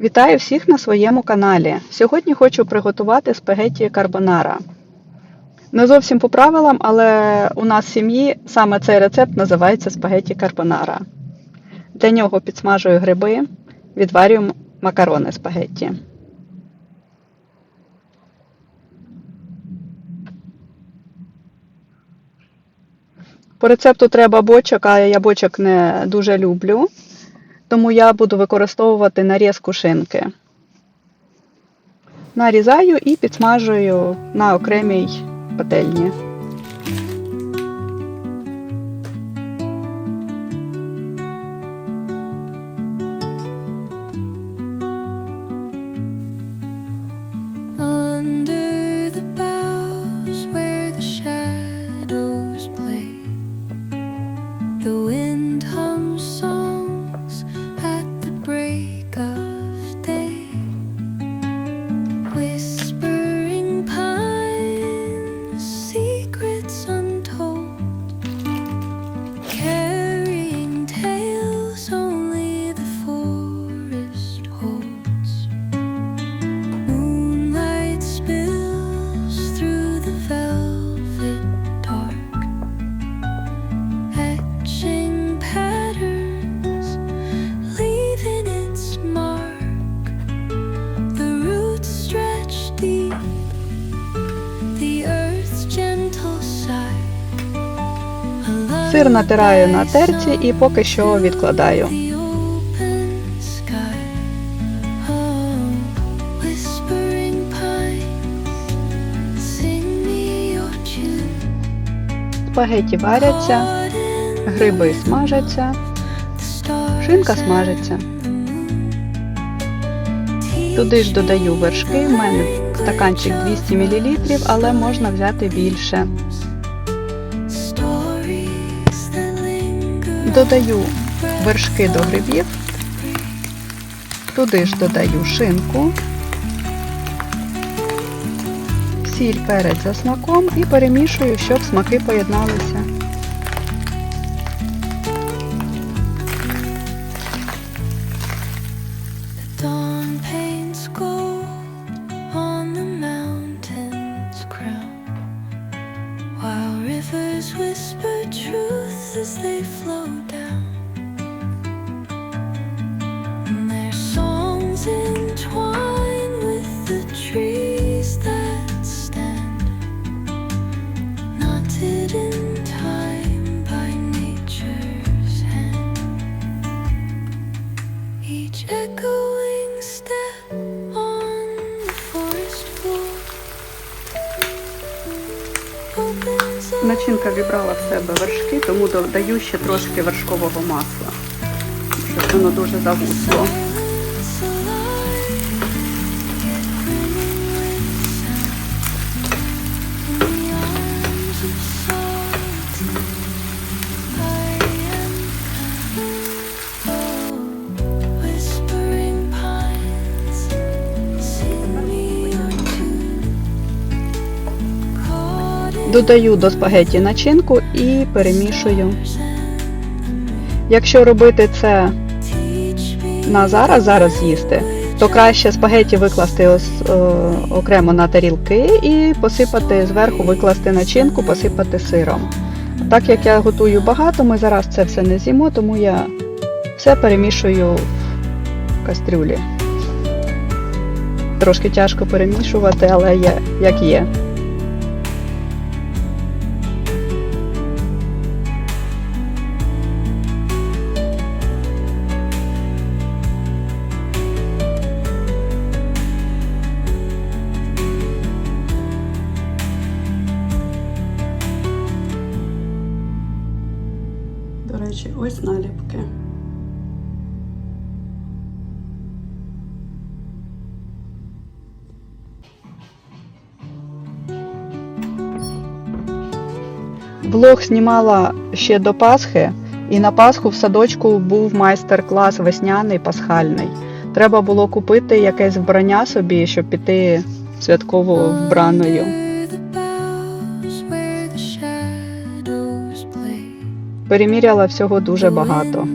Вітаю всіх на своєму каналі. Сьогодні хочу приготувати спагетті карбонара. Не зовсім по правилам, але у нас в сім'ї саме цей рецепт називається спагетті карбонара. Для нього підсмажую гриби, відварюю макарони спагетті. По рецепту треба бочок, а я бочок не дуже люблю, тому я буду використовувати нарізку шинки. Нарізаю і підсмажую на окремій пательні. Сир натираю на терці і поки що відкладаю. Спагеті варяться, гриби смажаться, шинка смажиться. Туди ж додаю вершки. У мене стаканчик 200 мл, але можна взяти більше. Додаю вершки до грибів. Туди ж додаю шинку, сіль перець за смаком і перемішую, щоб смаки поєдналися. Начинка вібрала в себе вершки, тому додаю ще трошки вершкового масла, щоб воно дуже загусло. Додаю до спагетті начинку і перемішую. Якщо робити це на зараз, зараз їсти, то краще спагеті викласти ось, е, окремо на тарілки і посипати зверху, викласти начинку, посипати сиром. Так як я готую багато, ми зараз це все не з'їмо, тому я все перемішую в кастрюлі. Трошки тяжко перемішувати, але є, як є. Влог знімала ще до Пасхи, і на Пасху в садочку був майстер-клас весняний пасхальний. Треба було купити якесь вбрання собі, щоб піти святково вбраною. Переміряла всього дуже багато.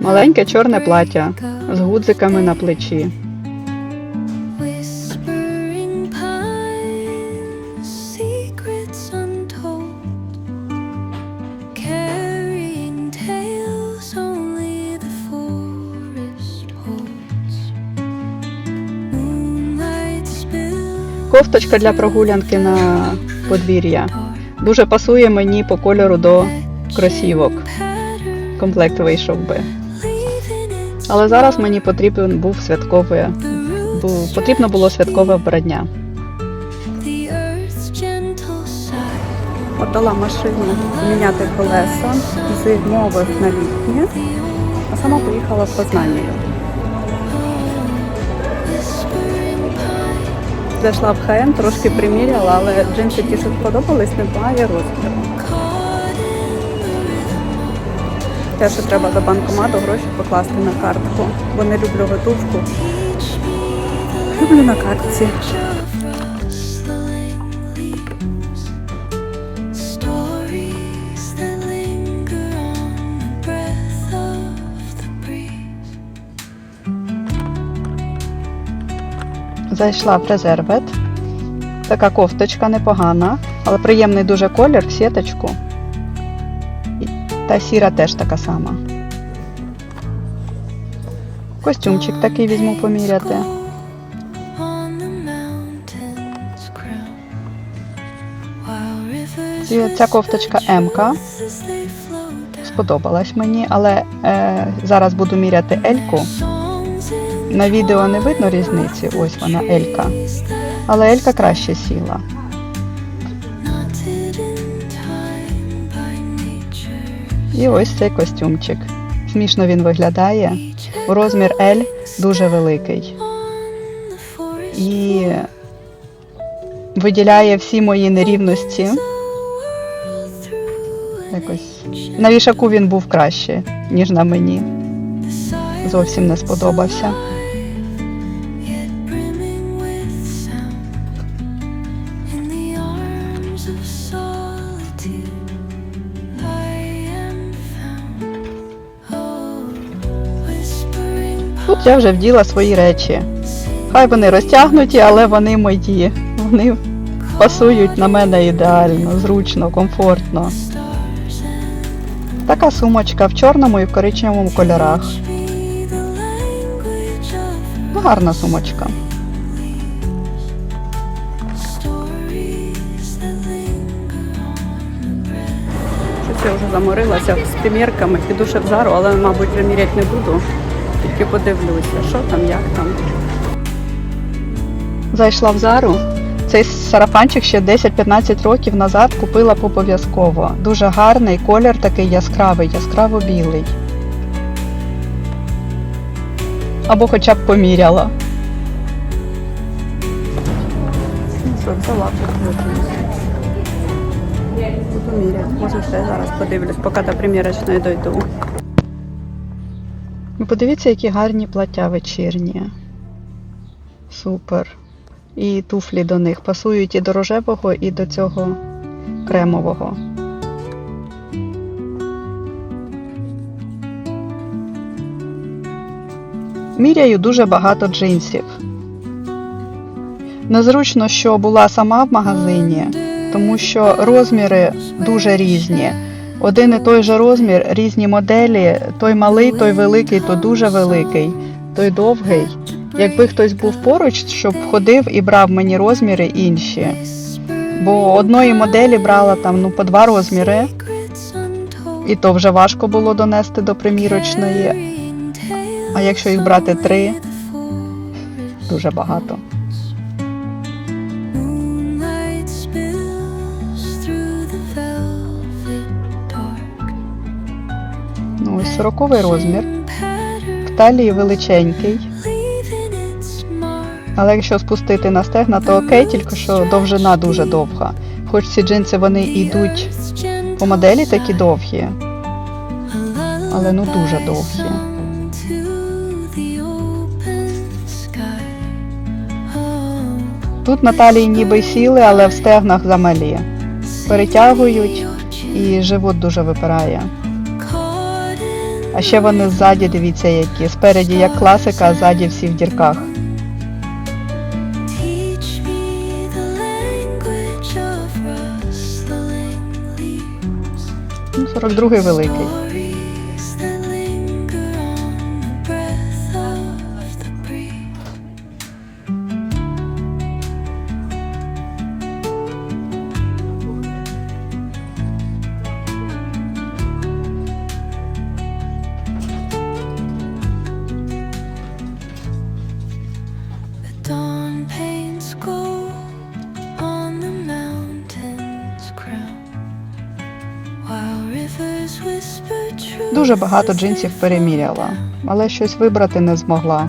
Маленьке чорне плаття, з гудзиками на плечі. Кофточка для прогулянки на подвір'я. Дуже пасує мені по кольору до кросівок. Комплект вийшов би. Але зараз мені потрібен був святкове, потрібно було святкове вбрання. Отдала машину міняти колеса з зимових на літнє, а сама поїхала в Познання. Зайшла в ХМ, трошки приміряла, але джинси ті, що сподобались, немає розміру. Те, що треба до банкомату гроші покласти на картку, бо не люблю готовку. Люблю на картці. Зайшла в резервет. Така кофточка непогана, але приємний дуже колір в сіточку. Та сіра теж така сама. Костюмчик такий візьму поміряти. Ці- Ця кофточка М-ка сподобалась мені, але е, зараз буду міряти Ельку. На відео не видно різниці, ось вона Елька. Але Елька краще сіла. І ось цей костюмчик. Смішно він виглядає. Розмір L дуже великий. І виділяє всі мої нерівності. Якось на вішаку він був краще, ніж на мені. Зовсім не сподобався. Я вже вділа свої речі. Хай вони розтягнуті, але вони мої. Вони пасують на мене ідеально, зручно, комфортно. Така сумочка в чорному і в коричневому кольорах. Ну, Гарна сумочка. Щось я вже заморилася з примірками, піду ще в зару, але, мабуть, вже міряти не буду. Тільки подивлюся, що там, як там. Зайшла в зару. Цей сарафанчик ще 10-15 років назад купила обов'язково. Дуже гарний колір такий яскравий, яскраво білий. Або хоча б поміряла. Ну взяла Буду міряти. Може ще зараз подивлюсь, поки до примірочної дойду. Подивіться, які гарні плаття вечірні. Супер. І туфлі до них пасують і до рожевого, і до цього кремового. Міряю дуже багато джинсів. Незручно, що була сама в магазині, тому що розміри дуже різні. Один і той же розмір, різні моделі, той малий, той великий, то дуже великий, той довгий. Якби хтось був поруч, щоб ходив і брав мені розміри інші. Бо одної моделі брала там ну по два розміри, і то вже важко було донести до примірочної. А якщо їх брати три, дуже багато. 40 розмір. В талії величенький. Але якщо спустити на стегна, то окей, тільки що довжина дуже довга. Хоч ці джинси вони йдуть по моделі такі довгі, але ну дуже довгі. Тут Наталії ніби сіли, але в стегнах замалі. Перетягують і живот дуже випирає. А ще вони ззаді, дивіться, які. Спереді як класика, а ззаді всі в дірках. Ну, 42-й великий. Дуже багато джинсів переміряла, але щось вибрати не змогла.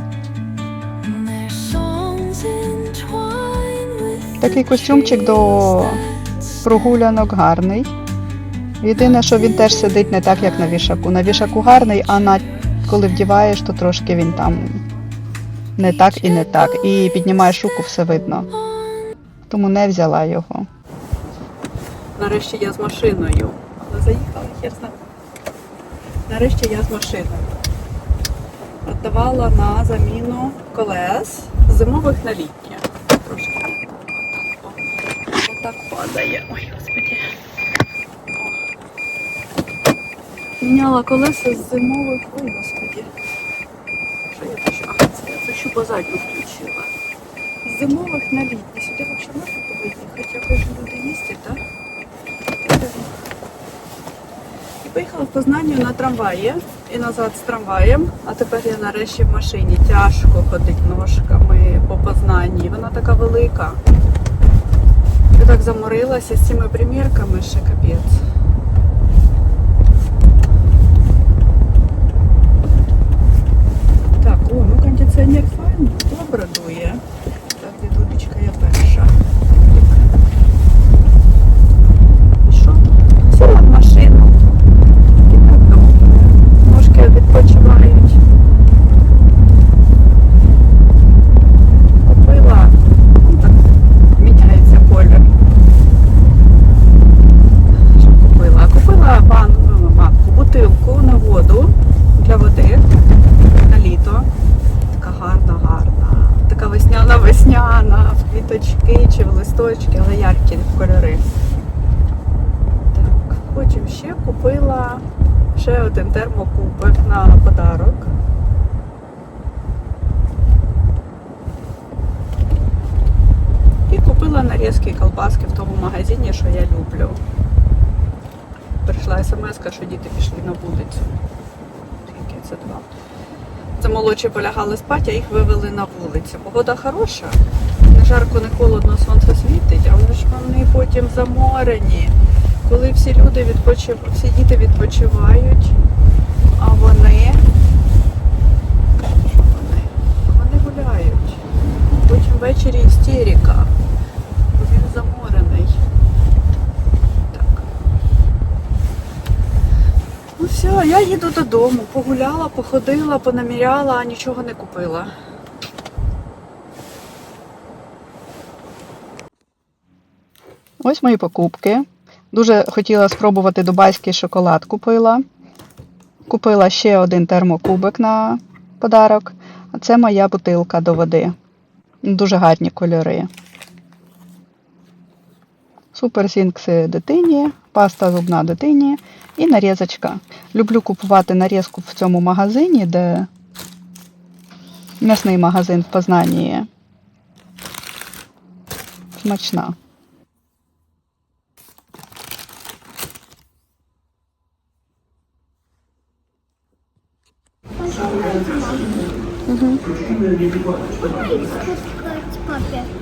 Такий костюмчик до прогулянок гарний. Єдине, що він теж сидить не так, як на вішаку. На вішаку гарний, а на коли вдіваєш, то трошки він там не так і не так. І піднімаєш руку, все видно. Тому не взяла його. Нарешті я з машиною. Але заїхала, чесно. Нарешті я з машиною. Віддавала на заміну колес зимових на літні. Трошки отак, падає. Ой, господи. Міняла колеса з зимових. Ой, господи. Що я пишу? Ага, це я пишу, бо задню включила. З зимових на літні. Сюди взагалі можна повиїхати? Якось люди їздять, так? І поїхала в Познанню на трамваї і назад з трамваєм. А тепер я нарешті в машині. Тяжко ходить ножками по Познанні. Вона така велика. Я так заморилася з цими примірками, ще капець. Так, о, ну кондиціонер файно, добре дує. Так, дідулечка, я перша. І що? Сіла в машину. І так там ножки відпочивають. Купила. Ну, так міняється колір. Що купила? Купила ван, ну, ванку, бутилку на воду для води на літо. Така гарна, гарна. Така весняна, весняна, в квіточки чи в листочки, але яркі кольори. Так, потім ще купила ще один термокубик на подарок. І купила нарізки і колбаски в тому магазині, що я люблю. Прийшла смс, що діти пішли на вулицю. Скільки це два. Це молодші полягали спати, а їх вивели на вулицю. Погода хороша, не жарко, не холодно, сонце світить, але ж вони потім заморені. Коли всі люди відпочивають, всі діти відпочивають, а вони. Що вони? Вони гуляють. Потім ввечері істерика. бо Він заморений. Так. Ну все, я їду додому. Погуляла, походила, понаміряла, а нічого не купила. Ось мої покупки. Дуже хотіла спробувати дубайський шоколад купила. Купила ще один термокубик на подарок. А це моя бутилка до води. Дуже гарні кольори. Суперсінкси дитині, паста зубна дитині і нарізочка. Люблю купувати нарізку в цьому магазині, де м'ясний магазин в Познанні. Смачна. папе.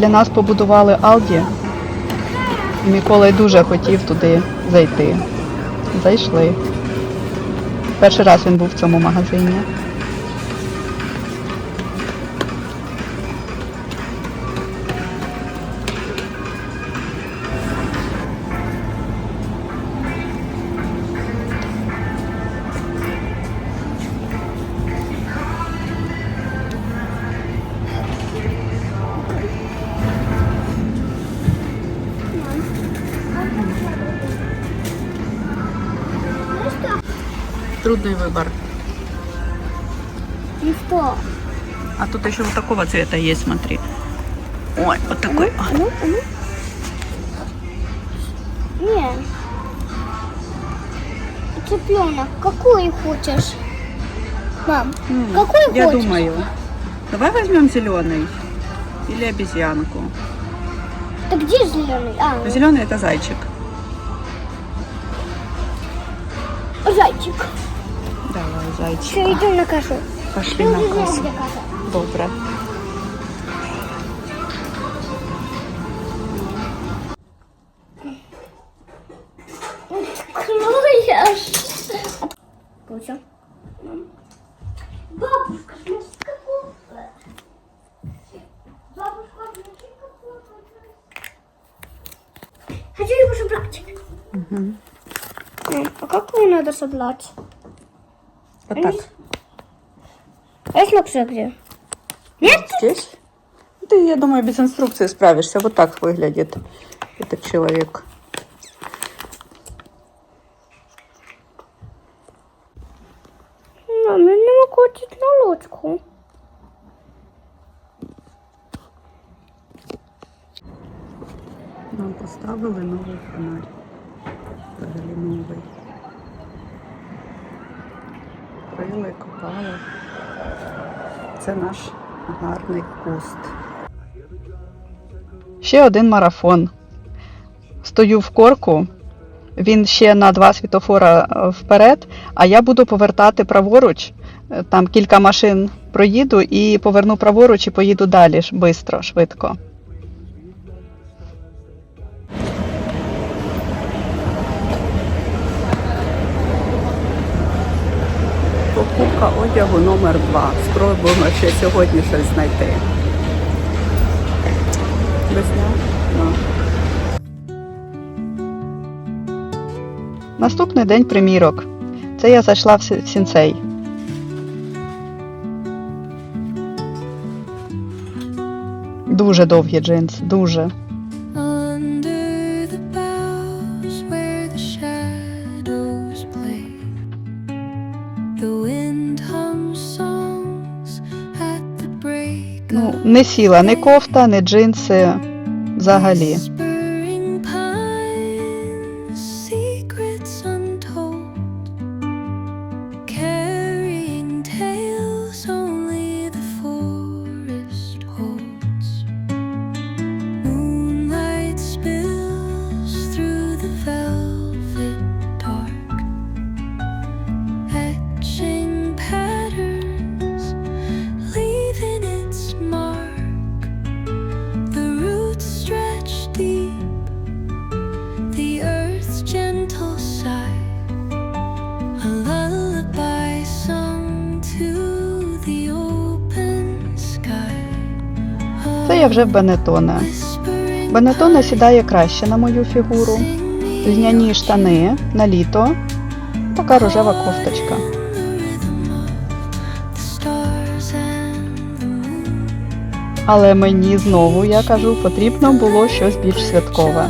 Біля нас побудували Алді. Миколай Микола дуже хотів туди зайти. Зайшли. Перший раз він був в цьому магазині. Трудный выбор. Ну что? А тут еще вот такого цвета есть, смотри. Ой, вот такой. А ну, а ну. Не. Цыпленок, какой хочешь? Мам, М, какой Я хочешь? думаю, давай возьмем зеленый или обезьянку. Ты где зеленый? А, Зеленый это зайчик. зайчик. Давай, зайчик. Все, идем на кашу. Пошли на. Добре. Получил? Бабушка, смотри, какой. Бабушка, смотри, какой. Хочу его собрать. Мам, А как его надо собрать? Так. А инструкция где? Нет? Здесь? Ты, я думаю, без инструкции справишься. Вот так выглядит этот человек. Мам, я не могу открыть на лодку. Нам поставили новий фонарь. Взагалі новий. Крили, копали. Це наш гарний куст. Ще один марафон. Стою в корку. Він ще на два світофора е, вперед, а я буду повертати праворуч. Е, Там кілька машин проїду і поверну праворуч і поїду далі швидко, швидко. Покупка одягу номер 2 Спробуємо ще сьогодні щось знайти. Весня? Ну. Наступний день примірок. Це я зайшла в сінцей. Дуже довгі джинси, дуже. Не сіла ні кофта, ні джинси взагалі. Вже в Бенетоне. Бенетоне сідає краще на мою фігуру. Льняні штани на літо. Така рожева кофточка. Але мені знову, я кажу, потрібно було щось більш святкове.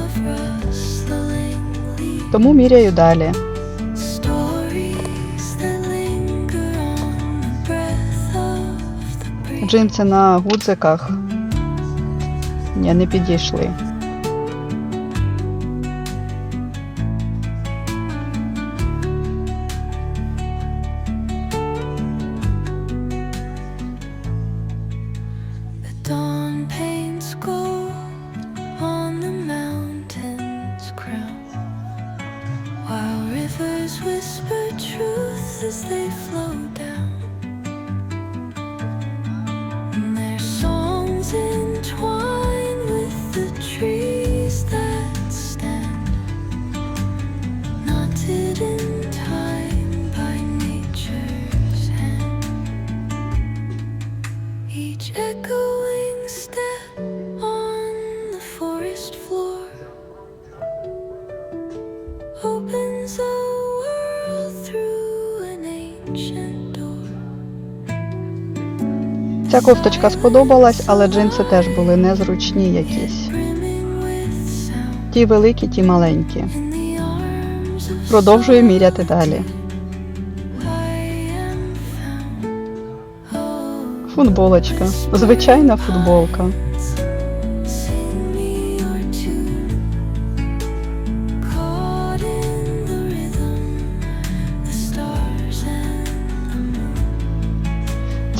Тому міряю далі. Джинси на гудзиках ні, не підійшли. Ця кофточка сподобалась, але джинси теж були незручні якісь. Ті великі, ті маленькі. Продовжую міряти далі. Футболочка. Звичайна футболка.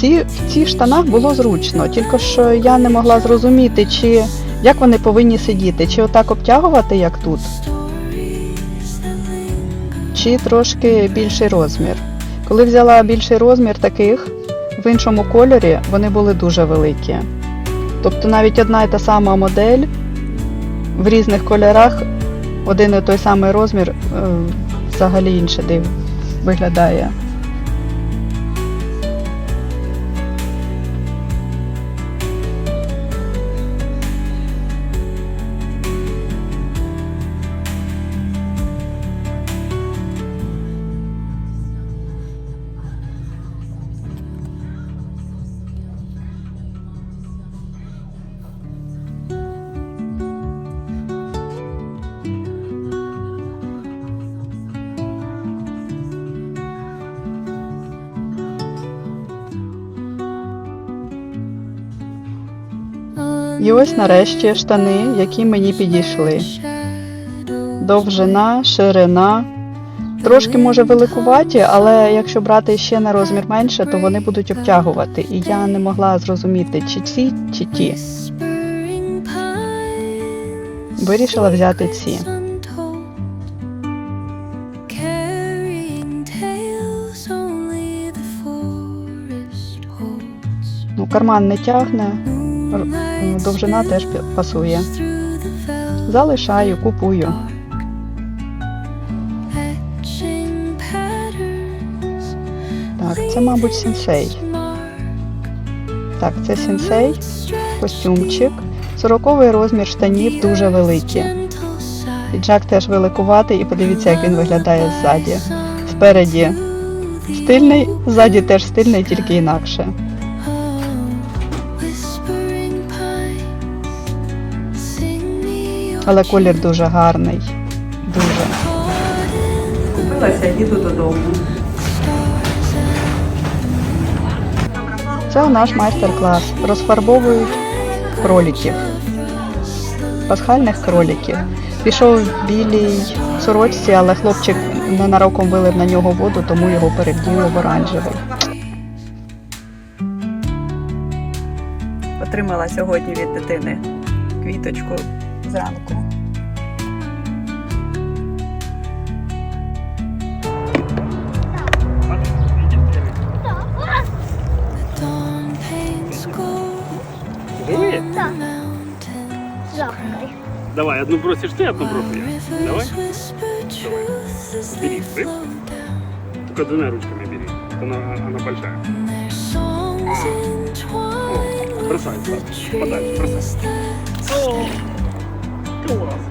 Ці, в цих штанах було зручно, тільки що я не могла зрозуміти, чи як вони повинні сидіти, чи отак обтягувати, як тут, чи трошки більший розмір. Коли взяла більший розмір таких в іншому кольорі, вони були дуже великі. Тобто навіть одна і та сама модель в різних кольорах, один і той самий розмір е, взагалі інше виглядає. Ось нарешті штани, які мені підійшли. Довжина, ширина. Трошки може великуваті, але якщо брати ще на розмір менше, то вони будуть обтягувати. І я не могла зрозуміти, чи ці, чи ті. Вирішила взяти ці. Ну, карман не тягне, довжина теж пасує. Залишаю, купую. Так, це, мабуть, сенсей. Так, це сенсей, костюмчик. Сороковий розмір штанів дуже gentle. Піджак теж великуватий, і подивіться, як він виглядає ззаді. Спереді стильний, ззаді теж стильний, тільки інакше. Але колір дуже гарний. Дуже. Купилася, їду додому. Це наш майстер-клас. Розфарбовують кроліків. Пасхальних кроліків. Пішов в білій сорочці, але хлопчик ненароком вилив на нього воду, тому його перевділи в оранжевий. Отримала сьогодні від дитини квіточку зранку. завтра. Давай, одну бросишь ты, одну брошу я. Давай. Давай. Бери, рыб. Только двумя ручками бери. А она, она большая. О, бросай, подальше, бросай. О, класс.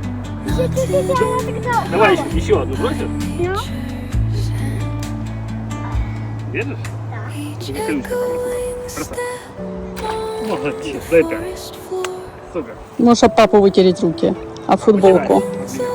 Давай еще, еще одну бросишь? Видишь? Да. Молодец, дай пять. Супер. Можешь щоб папу вытереть руки, а футболку. Through